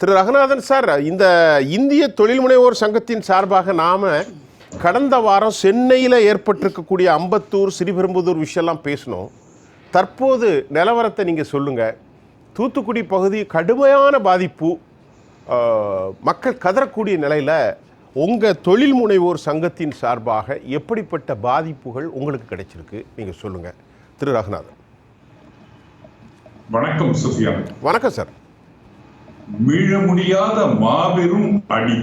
திரு Raghunathan sir இந்த இந்திய தொழில் முனைவோர் சங்கத்தின் சார்பாக நாம கடந்த வாரம் சென்னையில் ஏற்பட்டிருக்கக்கூடிய அம்பத்தூர் ஸ்ரீபெரும்புதூர் விஷயம்லாம் பேசினோம். தற்போது நிலவரத்தை நீங்கள் சொல்லுங்கள் தூத்துக்குடி பகுதி கடுமையான பாதிப்பு மக்கள் கதறக்கூடிய நிலையில் உங்கள் தொழில் முனைவோர் சங்கத்தின் சார்பாக எப்படிப்பட்ட பாதிப்புகள் உங்களுக்கு கிடைச்சிருக்கு? நீங்கள் சொல்லுங்கள் திரு ரகுநாதன். வணக்கம் சுஃபியான் வணக்கம் சார். மீள முடியாத மாபெரும் அடி.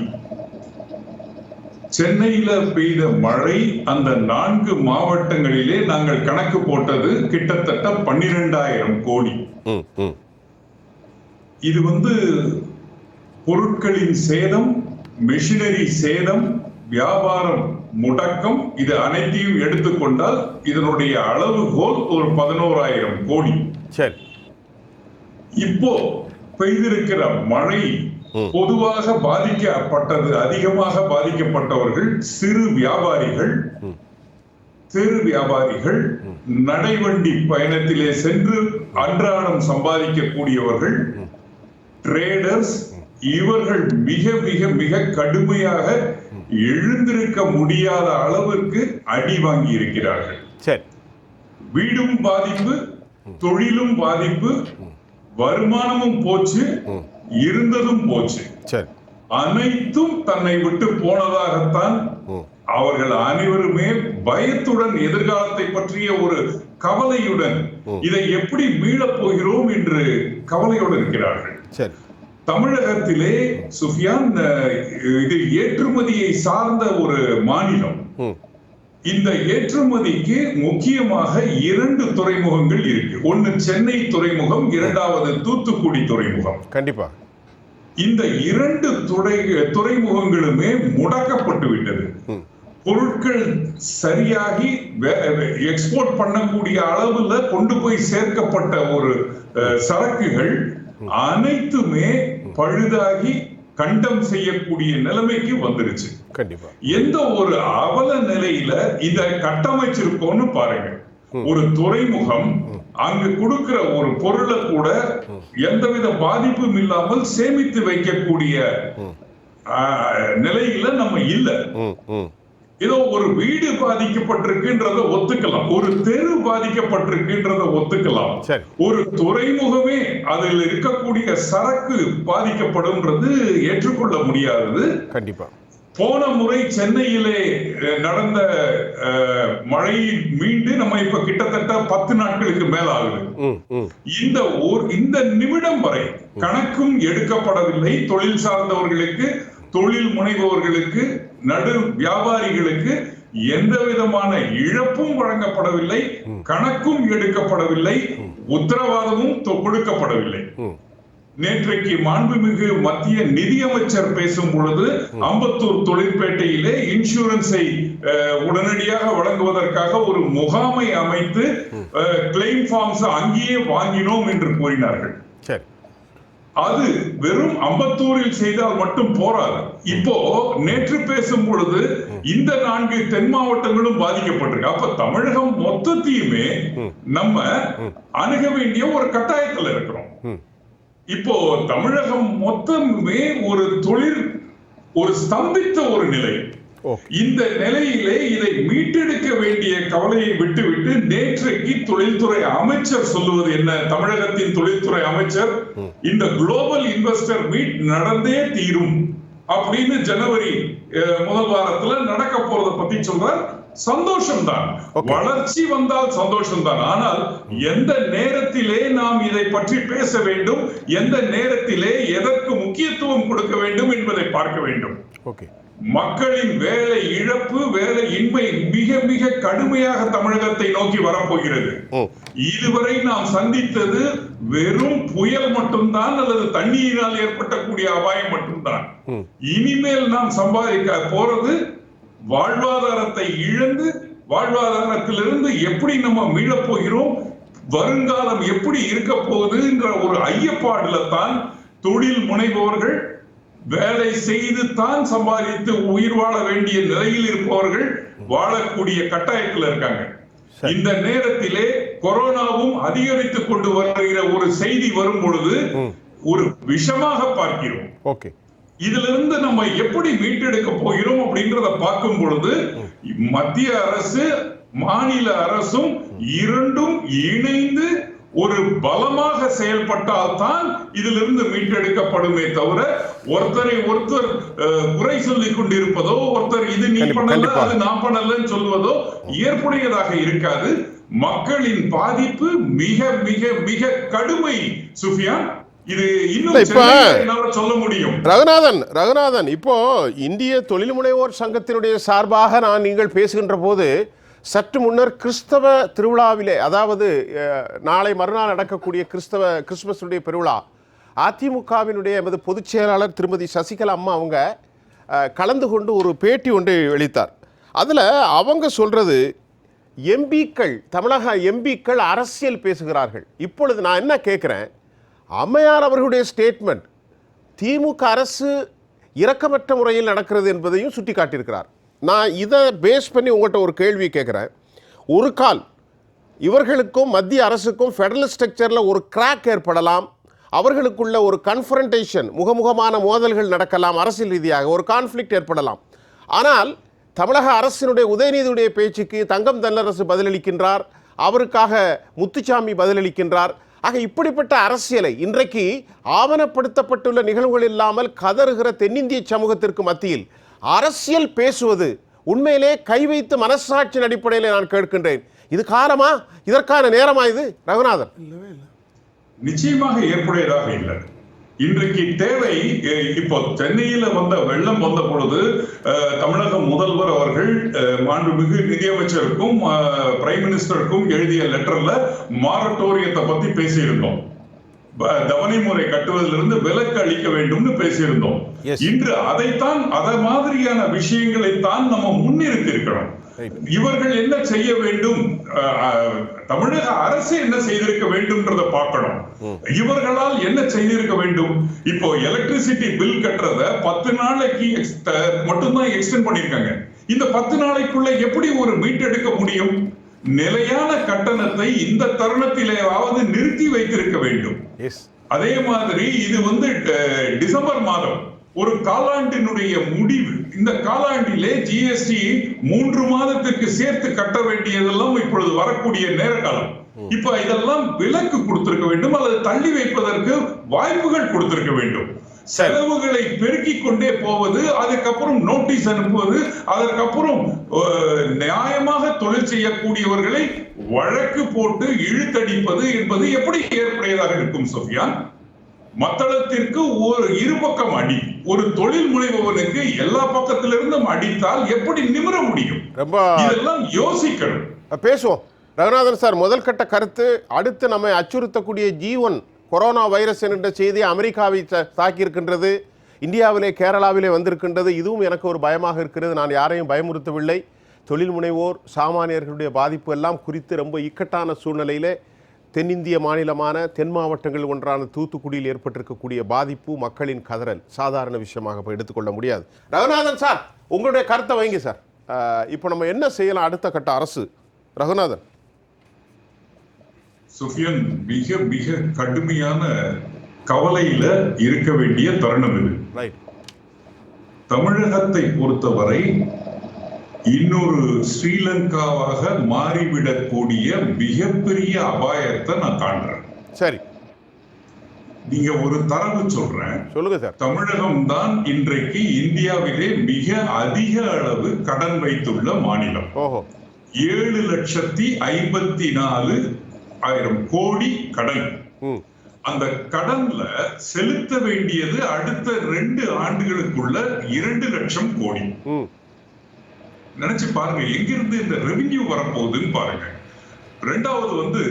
சென்னையில பெய்த மழை அந்த நான்கு மாவட்டங்களிலே நாங்கள் கணக்கு போட்டது கிட்டத்தட்ட பன்னிரெண்டாயிரம் கோடி. இது வந்து பொருட்களின் சேதம் மெஷினரி சேதம் வியாபாரம் முடக்கம் இது அனைத்தையும் எடுத்துக்கொண்டால் இதனுடைய அளவுகோல் ஒரு பதினோராயிரம் கோடி. சரி. இப்போ பெய்திருக்கிற மழை பொதுவாக பாதிக்கப்பட்டது அதிகமாக பாதிக்கப்பட்டவர்கள் சிறு வியாபாரிகள் சிறு வியாபாரிகள் நடைவண்டி பயணத்திலே சென்று அன்றாடம் சம்பாதிக்கக்கூடியவர்கள் ட்ரேடர்ஸ் இவர்கள் மிக மிக மிக கடுமையாக எழுந்திருக்க முடியாத அளவிற்கு அடி வாங்கி இருக்கிறார்கள் வீடும் பாதிப்பு தொழிலும் பாதிப்பு வருமானமும் போச்சு இருந்ததும் போச்சு. அனைத்தும் தன்னை விட்டு போனதாகத்தான் அவர்கள் அனைவருமே பயத்துடன் எதிர்காலத்தை பற்றிய ஒரு கவலையுடன் இதை எப்படி மீளப் போகிறோம் என்று கவலையோடு இருக்கிறார்கள். தமிழகத்திலே சுஃபியான் இது ஏற்றுமதியை சார்ந்த ஒரு மாநிலம். இந்த ஏற்றுமதிக்கு முக்கியமாக இரண்டு துறைமுகங்கள் இருக்கு. ஒன்னு சென்னை துறைமுகம் இரண்டாவது தூத்துக்குடி துறைமுகம். கண்டிப்பா. இந்த இரண்டு துறை துறைமுகங்களுமே முடக்கப்பட்டு விட்டது. பொருட்கள் சரியாகி எக்ஸ்போர்ட் பண்ணக்கூடிய அளவுல கொண்டு போய் சேர்க்கப்பட்ட ஒரு சரக்குகள் அனைத்துமே பழுதாகி கண்டம் செய்யக்கூடிய நிலைமைக்கு வந்துருச்சு. கண்டிப்பா. எந்த ஒரு அவல நிலையில இத கட்டமைச்சிருக்கோம்னு பாருங்க. ஒரு துறைமுகம் அங்கு கொடுக்கிற ஒரு பொருளை கூட எந்தவித பாதிப்பும் இல்லாமல் சேமித்து வைக்கக்கூடிய நிலையில நம்ம இல்ல. ஏதோ ஒரு வீடு பாதிக்கப்பட்டிருக்குன்றத ஒத்துக்கலாம். ஒரு தெரு பாதிக்கப்பட்டிருக்குன்றத ஒத்துக்கலாம். ஒரு துறைமுகமே அதில் இருக்கக்கூடிய சரக்கு பாதிக்கப்படும்ன்றது ஏற்றுக்கொள்ள முடியாதது. கண்டிப்பா. போன முறை சென்னையிலே நடந்த மழையில் மீண்டு நம்ம இப்ப கிட்டத்தட்ட பத்து நாட்களுக்கு மேல ஆகுது இந்த ஊர் இந்த நிமிடம் வரை கணக்கும் எடுக்கப்படவில்லை. தொழில் சார்ந்தவர்களுக்கு தொழில் முனைவோர்களுக்கு நடு வியாபாரிகளுக்கு எந்த விதமான இழப்பும் வழங்கப்படவில்லை. கணக்கும் எடுக்கப்படவில்லை. உத்தரவாதமும் கொடுக்கப்படவில்லை. நேற்றைக்கு மாண்புமிகு மத்திய நிதியமைச்சர் பேசும் பொழுது அம்பத்தூர் தொழிற்பேட்டையிலே இன்சூரன்ஸை உடனடியாக வழங்குவதற்காக ஒரு முகாமை அமைத்து கிளைம் ஃபார்ம்ஸ் அங்கேயே வாங்கினோம் என்று கூறினார்கள். அது வெறும் அம்பத்தூரில் செய்தால் மட்டும் போராது. இப்போ நேற்று பேசும் பொழுது இந்த நான்கு தென் மாவட்டங்களும் பாதிக்கப்பட்டிருக்கு. அப்ப தமிழகம் மொத்தத்தையுமே நம்ம அணுக வேண்டிய ஒரு கட்டாயத்துல இருக்கிறோம். இப்போ தமிழகம் மொத்தமே ஒரு தொழில் ஒரு ஸ்தம்பித்த ஒரு நிலை. இந்த நிலையிலே இதை மீட்டெடுக்க வேண்டிய கவலையை விட்டுவிட்டு நேற்றைக்கு தொழில்துறை அமைச்சர் சொல்லுவது என்ன? தமிழகத்தின் தொழில்துறை அமைச்சர் இந்த குளோபல் இன்வெஸ்டர் மீட் நடந்தே தீரும் அப்படின்னு ஜனவரி முதல் வாரத்துல நடக்க போறத பத்தி சொல்றார். சந்தோஷம் தான். வளர்ச்சி வந்தால் சந்தோஷம் தான் ஆனால் எந்த நேரத்திலே நாம் இதை பற்றி பேச வேண்டும் எந்த நேரத்திலே எதற்கு முக்கியத்துவம் கொடுக்க வேண்டும் என்பதை பார்க்க வேண்டும். மக்களின் வேலை இழப்பு வேலை இன்மை மிக மிக கடுமையாக தமிழகத்தை நோக்கி வரப்போகிறது. இதுவரை நாம் சந்தித்தது வெறும் புயல் மட்டும்தான் அல்லது தண்ணீரினால் ஏற்பட்டக்கூடிய அபாயம் மட்டும்தான். இனிமேல் நாம் சம்பாதிக்க போறது வாழ்வாதாரத்தை இழந்து வாழ்வாதாரத்திலிருந்து எப்படி நம்ம மீளப் போகிறோம் வருங்காலம் எப்படி இருக்க போகுதுன்ற ஒரு ஐயப்பாடுல தான் தொழில் முனைவோர்கள் வேலை செய்து தான் சம்பாதித்து உயிர் வாழ வேண்டிய நிலையில் இருப்பவர்கள் வாழக்கூடிய கட்டாயத்தில் இருக்காங்க. இந்த நேரத்திலே கொரோனாவும் அதிகரித்துக் கொண்டு வருகிற ஒரு செய்தி வரும் பொழுது ஒரு விஷமாக பார்க்கிறோம். ஓகே. இதிலிருந்து நம்ம எப்படி மீட்டெடுக்க போகிறோம் அப்படின்றத பார்க்கும் பொழுது மத்திய அரசு மாநில அரசும் இரண்டும் இணைந்து ஒரு பலமாக செயல்பட்டால் தான் இதிலிருந்து மீட்டெடுக்கப்படுமே தவிர ஒருத்தரை ஒருத்தர் குறை சொல்லிக் கொண்டிருப்பதோ ஒருத்தர் இது நீ பண்ணல. அது நான் பண்ணலன்னு சொல்வதோ ஏற்புடையதாக இருக்காது மக்களின் பாதிப்பு மிக மிக மிக கடுமை சுஃபியான் இது இன்னும் சொல்ல முடியும். ரகுநாதன் ரகுநாதன் இப்போ இந்திய தொழில் முனைவோர் சங்கத்தினுடைய சார்பாக நான் நீங்கள் பேசுகின்ற போது சற்று முன்னர் கிறிஸ்தவ திருவிழாவிலே அதாவது நாளை மறுநாள் நடக்கக்கூடிய கிறிஸ்தவ கிறிஸ்துமஸுடைய பெருவிழா அதிமுகவினுடைய எமது பொதுச் செயலாளர் திருமதி சசிகலா அம்மா அவங்க கலந்து கொண்டு ஒரு பேட்டி ஒன்று வெளித்தார். அதில் அவங்க சொல்றது எம்பிக்கள் தமிழக எம்பிக்கள் அரசியல் பேசுகிறார்கள். இப்பொழுது நான் என்ன கேட்குறேன் அம்மையார் அவர்களுடைய ஸ்டேட்மெண்ட் திமுக அரசு இரக்கமற்ற முறையில் நடக்கிறது என்பதையும் சுட்டி காட்டியிருக்கிறார் நான் இதை பேஸ் பண்ணி உங்கள்கிட்ட ஒரு கேள்வி கேட்குறேன். ஒரு கால் இவர்களுக்கும் மத்திய அரசுக்கும் ஃபெடரல் ஸ்ட்ரக்சரில் ஒரு கிராக் ஏற்படலாம். அவர்களுக்குள்ள ஒரு கன்ஃபரண்டேஷன் முகமுகமான மோதல்கள் நடக்கலாம் அரசியல் ரீதியாக ஒரு கான்ஃப்ளிக்ட் ஏற்படலாம். ஆனால் தமிழக அரசினுடைய உதயநிதியுடைய பேச்சுக்கு தங்கம் தென்னரசு பதிலளிக்கின்றார். அவருக்காக முத்துச்சாமி பதிலளிக்கின்றார். ஆக இப்படிப்பட்ட அரசியலை இன்றைக்கு ஆவணப்படுத்தப்பட்டுள்ள நிகழ்வுகள் இல்லாமல் கதறுகிற தென்னிந்திய சமூகத்திற்கு மத்தியில் அரசியல் பேசுவது உண்மையிலே கை வைத்து மனசாட்சியின் அடிப்படையில் நான் கேட்கின்றேன். இது காலமா? இதற்கான நேரமா இது? ரகுநாதன். நிச்சயமாக ஏற்புடையதாக இல்லை. இன்றைக்கு தேவை இப்போ சென்னையில வந்த வெள்ளம் வந்த பொழுது தமிழக முதல்வர் அவர்கள் மாண்புமிகு நிதியமைச்சருக்கும் பிரைம் மினிஸ்டருக்கும் எழுதிய லெட்டர்ல மாரட்டோரியத்தை பத்தி பேசியிருந்தோம் தவணை முறை கட்டுவதிலிருந்து விலக்கு அளிக்க வேண்டும்னு பேசியிருந்தோம். இன்று அதைத்தான் அத மாதிரியான விஷயங்களைத்தான் நம்ம முன்னிறுத்தி இருக்கிறோம். இவர்கள் என்ன செய்ய வேண்டும்? தமிழக அரசு என்ன செய்திருக்க வேண்டும்ன்றத பார்க்கணும். இவர்களால் என்ன செய்திருக்க வேண்டும்? இப்போ எலக்ட்ரிசிட்டி பில் கட்டுறத பத்து நாளைக்கு மட்டும்தான் எக்ஸ்டெண்ட் பண்ணிருக்காங்க. இந்த பத்து நாளைக்குள்ள எப்படி ஒரு மீட்டெடுக்க முடியும்? நிலையான கட்டணத்தை இந்த தருணத்திலேயாவது நிறுத்தி வைத்திருக்க வேண்டும். அதே மாதிரி இது வந்து டிசம்பர் மாதம். ஒரு காலாண்டினுடைய முடிவு. இந்த காலாண்டிலே ஜிஎஸ்டி மூன்று மாதத்துக்கு சேர்த்து கட்ட வேண்டியதெல்லாம் இப்பொழுது வரக்கூடிய நேர காலம். இப்ப இதெல்லாம் விலக்கு கொடுத்திருக்க வேண்டும் அல்லது தள்ளி வைப்பதற்கு வாய்ப்புகள் கொடுத்திருக்க வேண்டும். செலவுகளை பெருக்கிக் கொண்டே போவது அதுக்கப்புறம் நோட்டீஸ் அனுப்புவது அதற்கப்புறம் நியாயமாக தொழில் செய்யக்கூடியவர்களை வழக்கு போட்டு இழுத்தடிப்பது என்பது எப்படி ஏற்புடையதாக இருக்கும் சோஃபியான்? மத்தளத்திற்கு ஒரு இருபக்கம் அடி ஒரு தொழில் முனைபவனுக்கு எல்லா பக்கத்திலிருந்தும் அடித்தால் எப்படி நிமிர முடியும்? ரொம்ப இதெல்லாம் யோசிக்கணும். பேசுவோம். ரகுநாதன் சார் முதல் கட்ட கருத்து அடுத்து நம்மை அச்சுறுத்தக்கூடிய ஜி ஒன் கொரோனா வைரஸ் என்கின்ற செய்தி அமெரிக்காவை த- தாக்கியிருக்கின்றது இந்தியாவிலே கேரளாவிலே வந்திருக்கின்றது இதுவும் எனக்கு ஒரு பயமாக இருக்கிறது. நான் யாரையும் பயமுறுத்தவில்லை. தொழில் முனைவோர் சாமானியர்களுடைய பாதிப்பு எல்லாம் குறித்து ரொம்ப இக்கட்டான சூழ்நிலையிலே தென்னிந்திய மாநிலமான தென் மாவட்டங்கள் ஒன்றான தூத்துக்குடியில் ஏற்பட்டிருக்கக்கூடிய பாதிப்பு மக்களின் கதறல். சாதாரண விஷயமாக எடுத்துக்கொள்ள முடியாது. ரகுநாதன் சார் உங்களுடைய கருத்தை வைங்க சார். இப்போ நம்ம என்ன செய்யலாம் அடுத்த கட்ட அரசு? ரகுநாதன். சுஃபியன் மிக மிக கடுமையான கவலையில இருக்க வேண்டிய தருணம் இது. தமிழகத்தை பொறுத்தவரை இன்னொரு ஸ்ரீலங்காவாக மாறிவிடக்கூடிய மிகப்பெரிய அபாயத்தை நான் காண்றேன். சரி. நீங்க ஒரு தரவு சொல்றேன். சொல்லுங்க சார். தமிழகம் தான் இன்றைக்கு இந்தியாவிலே மிக அதிக அளவு கடன் வைத்துள்ள மாநிலம். ஏழு லட்சத்தி ஐம்பத்தி நாலு ஆயிரம் கோடி கடன். அந்த கடன்ல செலுத்த வேண்டியது அடுத்த ரெண்டு ஆண்டுகளுக்குள்ள இரண்டு லட்சம் கோடி. நினைச்சு பாருங்க எங்கிருந்து இந்த ரெவின்யூ வரப்போகுதுன்னு பாருங்க. ரெண்டாவது வந்து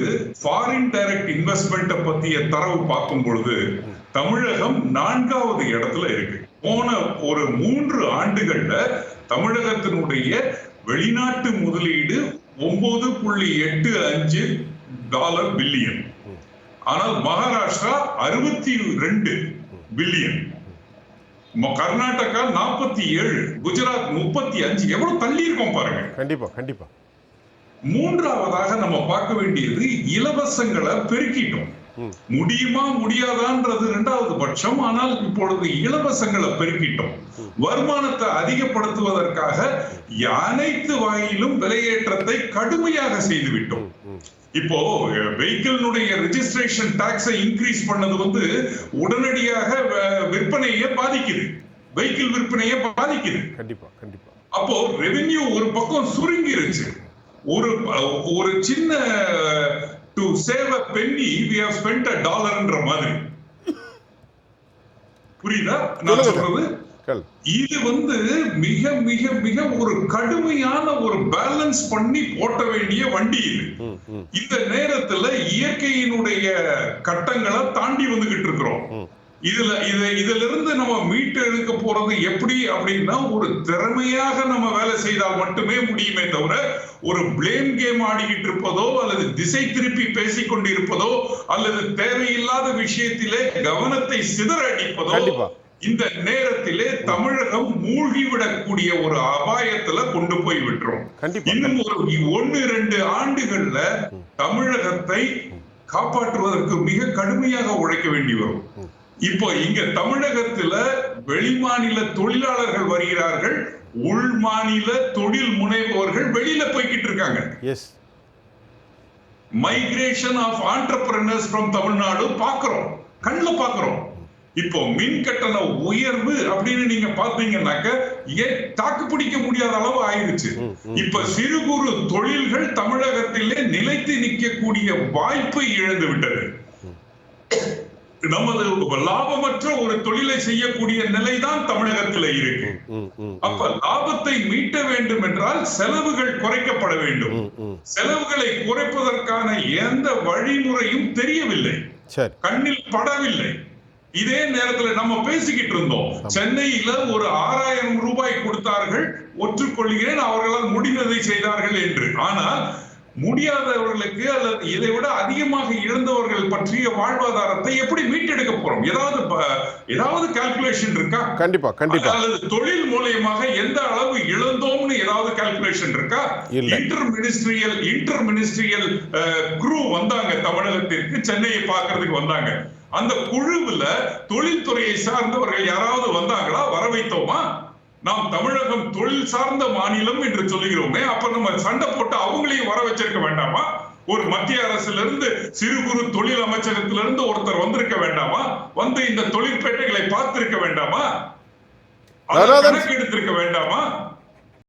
ஃபாரின் டைரக்ட் இன்வெஸ்ட்மெண்ட்டை பத்திய தரவு பார்க்கும் பொழுது தமிழகம் நான்காவது இடத்துல இருக்கு. போன ஒரு மூன்று ஆண்டுகள்ல தமிழகத்தினுடைய வெளிநாட்டு முதலீடு ஒன்பது புள்ளி எட்டு அஞ்சு டாலர் பில்லியன். ஆனால் மகாராஷ்டிரா அறுபத்தி ரெண்டு பில்லியன். கர்நாடகா நாற்பத்தி ஏழு குஜராத் முப்பத்தி அஞ்சு எவ்வளவு தள்ளி இருக்கோம் பாருங்க. கண்டிப்பா கண்டிப்பா. மூன்றாவதாக நம்ம பார்க்க வேண்டியது இலவசங்களை பெருக்கிட்டோம். முடியுமா முடியாதான்றது இரண்டாவது பட்சம். ஆனால் இப்பொழுது இலவசங்களை பெருக்கிட்டோம். வருமானத்தை அதிகப்படுத்துவதற்காக அனைத்து வகையிலும் விலையேற்றத்தை கடுமையாக செய்து விட்டோம் இப்போ வெஹிக்கிளினுடைய ரெஜிஸ்ட்ரேஷன் டாக்ஸை இன்க்ரீஸ் பண்ணது வந்து உடனடியாக விற்பனையை பாதிக்குது. வெஹிக்கிள் விற்பனையை பாதிக்குது. கண்டிப்பா கண்டிப்பா. அப்போ ரெவென்யூ ஒரு பக்கம் சுருங்கிருச்சு. ஒரு ஒரு சின்ன to save a penny we have spend a டாலர்ன்ற மாதிரி. புரியுதா? நான். சொல்றது கேள் இது வந்து மிக மிக மிக ஒரு கடுமையான ஒரு பேலன்ஸ் பண்ணி போட்ட வேண்டிய வண்டி இது இந்த நேரத்துல இயற்கையினுடைய கட்டங்களை தாண்டி வந்துகிட்டு இருக்கிறோம். இதுல இது இதுல இருந்து நம்ம மீட்டு எடுக்க போறது எப்படி அப்படின்னா ஒரு திறமையாக நம்ம வேலை செய்தால் மட்டுமே முடியுமே தவிர ஒரு பிளேம் கேம் ஆடிக்கிட்டு இருப்பதோ அல்லது திசை திருப்பி பேசிக் கொண்டிருப்பதோ அல்லது தேவையில்லாத விஷயத்திலே கவனத்தை சிதற அடிப்பதோ. இந்த நேரத்திலே தமிழகம் மூழ்கிவிடக்கூடிய ஒரு அபாயத்துல கொண்டு போய் விட்டுரும். இன்னும் ஒரு ஒன்னு ரெண்டு ஆண்டுகள்ல தமிழகத்தை காப்பாற்றுவதற்கு மிக கடுமையாக உழைக்க வேண்டி வரும். இப்போ இங்க தமிழகத்துல வெளிமாநில தொழிலாளர்கள் வருகிறார்கள் உள் மாநில தொழில் முனைவோர்கள் வெளியில போய்கிட்டு இருக்காங்க. Migration of entrepreneurs from Tamil Nadu பாக்குறோம். கண்ணுல பாக்குறோம். இப்போ மின் கட்டண உயர்வு அப்படின்னு நீங்க பாத்தீங்கன்னாக்க தாக்கு பிடிக்க முடியாத அளவு ஆயிருச்சு. இப்ப சிறு குறு தொழில்கள் தமிழகத்திலே நிலைத்து நிற்கக்கூடிய வாய்ப்பை இழந்து விட்டது. நமது லாபமற்ற ஒரு தொழிலை செய்யக்கூடிய நிலைதான் தமிழகத்துல இருக்கு. அப்ப லாபத்தை மீட்ட வேண்டும் என்றால் செலவுகள் குறைக்கப்பட வேண்டும். செலவுகளை குறைப்பதற்கான எந்த வழிமுறையும் தெரியவில்லை. கண்ணில் படவில்லை. இதே நேரத்துல நம்ம பேசிக்கிட்டு இருந்தோம். சென்னையில ஒரு ஆறாயிரம் ரூபாய் கொடுத்தார்கள். ஒற்றுக்கொள்கிறேன் அவர்களால் முடிந்ததை செய்தார்கள் என்று. ஆனால் முடியாதவர்களுக்கு அல்லது இதை விட அதிகமாக இழந்தவர்கள் பற்றிய வாழ்வாதாரத்தை எப்படி மீட்டெடுக்க போறோம்? ஏதாவது ஏதாவது கால்குலேஷன் இருக்கா? கண்டிப்பா கண்டிப்பா. அல்லது தொழில் மூலியமாக எந்த அளவு இழந்தோம்னு ஏதாவது கால்குலேஷன் இருக்கா. Inter ministerial inter ministerial crew வந்தாங்க தமிழகத்திற்கு சென்னையை பார்க்கிறதுக்கு வந்தாங்க. அந்த குழுவுல தொழில்துறையை சார்ந்தவர்கள் யாராவது வந்தாங்களா? வர வைத்தோமா? நாம் தமிழகம் தொழில் சார்ந்த மாநிலம் என்று சொல்லுகிறோமே அப்ப நம்ம சண்டை போட்டு அவங்களையும் வர வச்சிருக்க வேண்டாமா? ஒரு மத்திய அரசுல இருந்து சிறு குறு தொழில் அமைச்சகத்திலிருந்து ஒருத்தர் வந்திருக்க வேண்டாமா? வந்து இந்த தொழிற்பேட்டைகளை பார்த்திருக்க வேண்டாமா? கணக்கு எடுத்திருக்க வேண்டாமா?